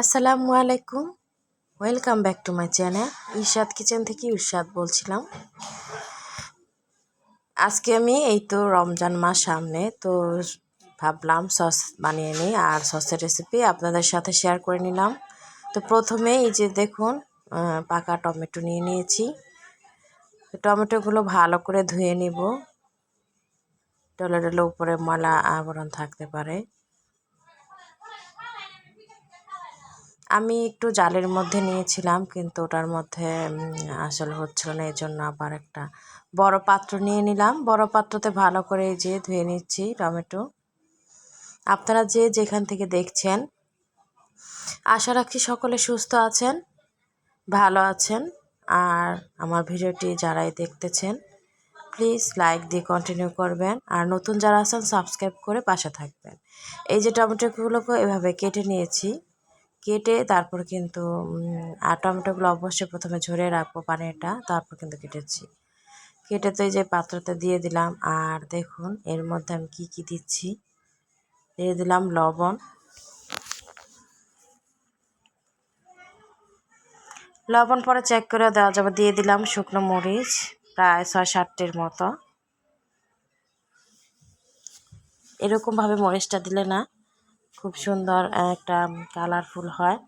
আসসালামু আলাইকুম। Welcome back to my channel Irshad kitchen থেকে ইরশাদ বলছিলাম। আজকে আমি এই তো রমজান মাস সামনে, তো ভাবলাম সস বানিয়ে নিই আর সসের রেসিপি আপনাদের সাথে শেয়ার করে নিলাম। তো প্রথমে এই যে দেখুন পাকা টমেটো নিয়ে নিয়েছি। টমেটোগুলো ভালো করে ধুয়ে নিব। ডলে ডলে উপরে ময়লা আবরণ থাকতে পারে। আমি একটু জালের মধ্যে নিয়েছিলাম, কিন্তু ওটার মধ্যে আসলে হচ্ছিল না এই জন্য আবার একটা বড় পাত্র নিয়ে নিলাম। বড় পাত্রতে ভালো করে এই যে ধুয়ে নিচ্ছি টমেটো। আপনারা যে যেখান থেকে দেখছেন, আশা রাখছি সকলে সুস্থ আছেন, ভালো আছেন। আর আমার ভিডিওটি যারাই দেখতেছেন, প্লিজ লাইক দিয়ে কন্টিনিউ করবেন। আর নতুন যারা আছেন সাবস্ক্রাইব করে পাশে থাকবেন। এই যে টমেটোগুলোকে এভাবে কেটে নিয়েছি কেটে তারপর কিন্তু আর টমেটোগুলো অবশ্যই প্রথমে ঝরে রাখব পানিটা, তারপর কিন্তু কেটেছি। কেটে তো এই যে পাত্রতে দিয়ে দিলাম, আর দেখুন এর মধ্যে আমি কি কি দিচ্ছি। দিয়ে দিলাম লবণ। লবণ পরে চেক করে দেওয়া যাবে। দিয়ে দিলাম শুকনো মরিচ, প্রায় ছয় সাতটির মতো। এরকমভাবে মরিচটা দিলে না খুব সুন্দর একটা কালারফুল হয়।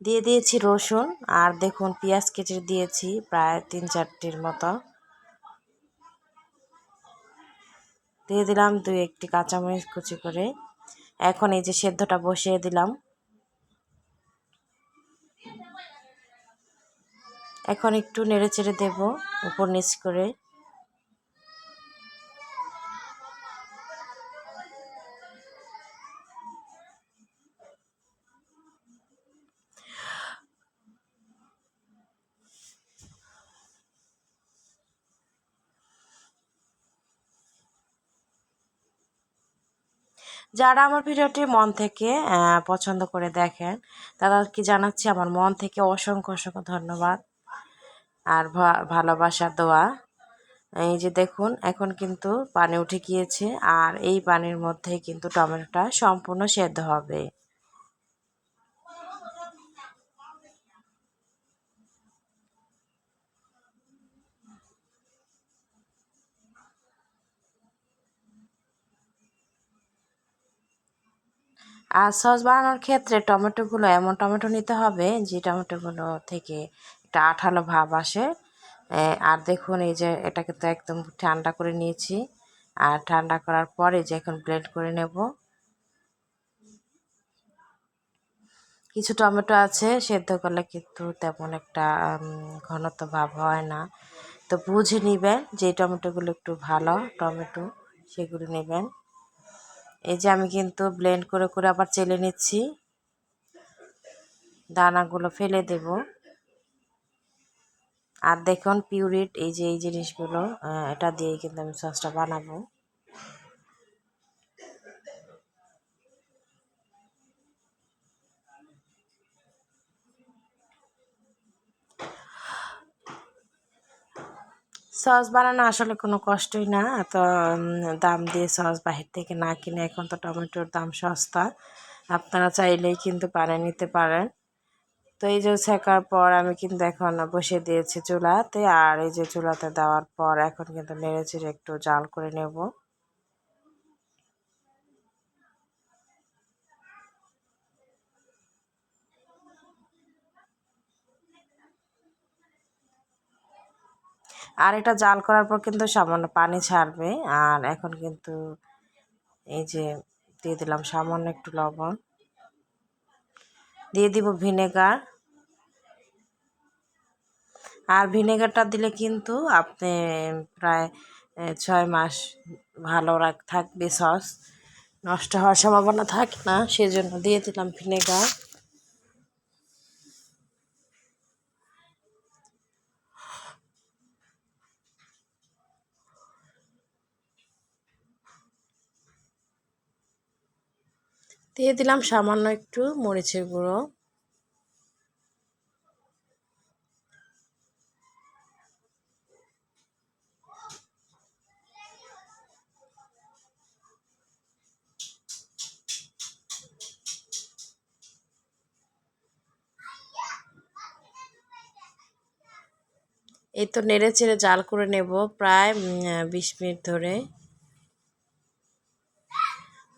দিয়ে দিয়েছি রসুন আর দেখুন পেঁয়াজ কেটে দিয়েছি প্রায় তিন চারটির মতো। দিয়ে দিলাম দুই একটি কাঁচামরিচ কুচি করে। এখন এই যে সেদ্ধটা বসিয়ে দিলাম। এখন একটু নেড়ে চেড়ে দেবো উপর নিচ করে। যারা আমার ভিডিওটি মন থেকে পছন্দ করে দেখেন, তাদেরকে জানাচ্ছি আমার মন থেকে অসংখ্য অসংখ্য ধন্যবাদ আর ভালোবাসা দোয়া। এই যে দেখুন, এখন কিন্তু পানি উঠে গিয়েছে আর এই পানির মধ্যে কিন্তু টমেটোটা সম্পূর্ণ সেদ্ধ হবে। আর সস বানানোর ক্ষেত্রে টমেটোগুলো, এমন টমেটো নিতে হবে যে টমেটোগুলো থেকে একটা আঠালো ভাব আসে। আর দেখুন এই যে এটাকে তো একদম ঠান্ডা করে নিয়েছি। আর ঠান্ডা করার পরে যে এখন ব্লেন্ড করে নেব। কিছু টমেটো আছে, সেদ্ধ করলে কিন্তু তেমন একটা ঘনত্ব ভাব হয় না। তো বুঝে নেবেন যে টমেটোগুলো একটু ভালো টমেটো, সেগুলো নেবেন। এই যে আমি কিন্তু ব্লেন্ড করে করে আবার চেলে নিচ্ছি। দানাগুলো ফেলে দেব। আর দেখুন পিউরিট এই যে, এই জিনিসগুলো এটা দিয়ে কিন্তু আমি সসটা বানাবো। সস বানানো আসলে কোনো কষ্টই না। এত দাম দিয়ে সস বাহির থেকে না কিনে এখন তো টমেটোর দাম সস্তা। আপনারা চাইলেই কিন্তু পারে নিতে পারেন। তো এই যে ছেঁকার পর আমি কিন্তু এখন বসিয়ে দিয়েছি চুলাতে। আর এই যে চুলাতে দেওয়ার পর এখন কিন্তু নেড়ে একটু জাল করে নেব। আর এটা জাল করার পর কিন্তু সামান্য পানি ছাড়বে। আর এখন কিন্তু এই যে দিয়ে দিলাম সামান্য একটু লবণ। দিয়ে দিব ভিনেগার। আর ভিনেগারটা দিলে কিন্তু আপনি প্রায় ছয় মাস ভালো রাখ থাকবে সস। নষ্ট হওয়ার সম্ভাবনা থাকে না, সেজন্য দিয়ে দিলাম ভিনেগার। দিয়ে দিলাম সামান্য একটু মরিচের গুঁড়ো। এই তো নেড়ে চেড়ে জাল করে নেব প্রায় বিশ মিনিট ধরে।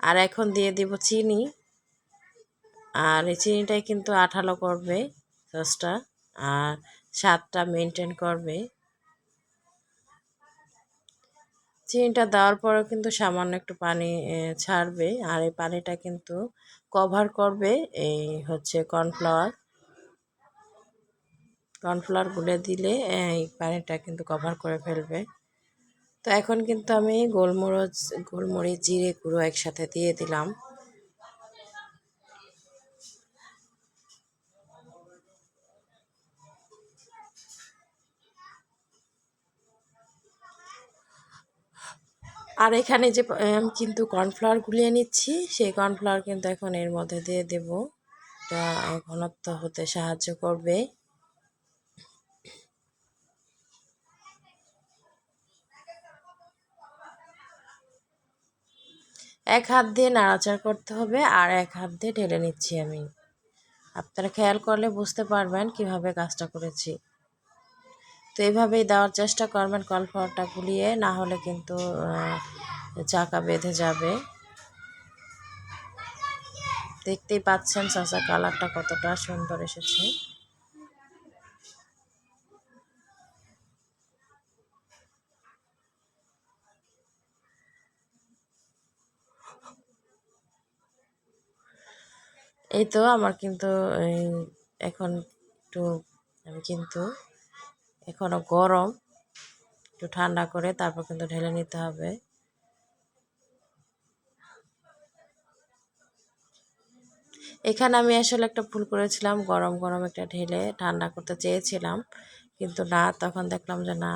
আর এখন দিয়ে দিব চিনি। আর এই চিনিটাই কিন্তু আঠালো করবে সসটা। আর স্বাদটা মেনটেন করবে। চিনিটা দেওয়ার পরেও কিন্তু সামান্য একটু পানি ছাড়বে। আর এই পানিটা কিন্তু কভার করবে এই হচ্ছে কর্নফ্লাওয়ার কর্নফ্লাওয়ার গুলে দিলে এই পানিটা কিন্তু কভার করে ফেলবে। তো এখন কিন্তু আমি গোলমরিচ গোলমরিচ, জিরে গুঁড়ো একসাথে দিয়ে দিলাম। আর এখানে যে কিন্তু কর্নফ্লাওয়ার গুলিয়ে নিচ্ছি, সেই কর্নফ্লাওয়ার কিন্তু এখন এর মধ্যে দিয়ে দেব। এটা ঘনত্ব হতে সাহায্য করবে। এক হাত দিয়ে নাড়াচাড়া করতে হবে আর এক হাত দিয়ে ঢেলে নিচ্ছি আমি। আপনারা খেয়াল করলে বুঝতে পারবেন কীভাবে কাজটা করেছি। তো এইভাবেই দেওয়ার চেষ্টা করবেন কলফ্লাওয়ারটা গুলিয়ে, না হলে কিন্তু চাকা বেঁধে যাবে। দেখতেই পাচ্ছেন চাচা কালারটা কতটা সুন্দর এসেছে। এই তো আমার কিন্তু এখন একটু, আমি কিন্তু এখনও গরম, একটু ঠান্ডা করে তারপর কিন্তু ঢেলে নিতে হবে। এখানে আমি আসলে একটা ভুল করেছিলাম, গরম গরম একটা ঢেলে ঠান্ডা করতে চেয়েছিলাম, কিন্তু না, তখন দেখলাম যে না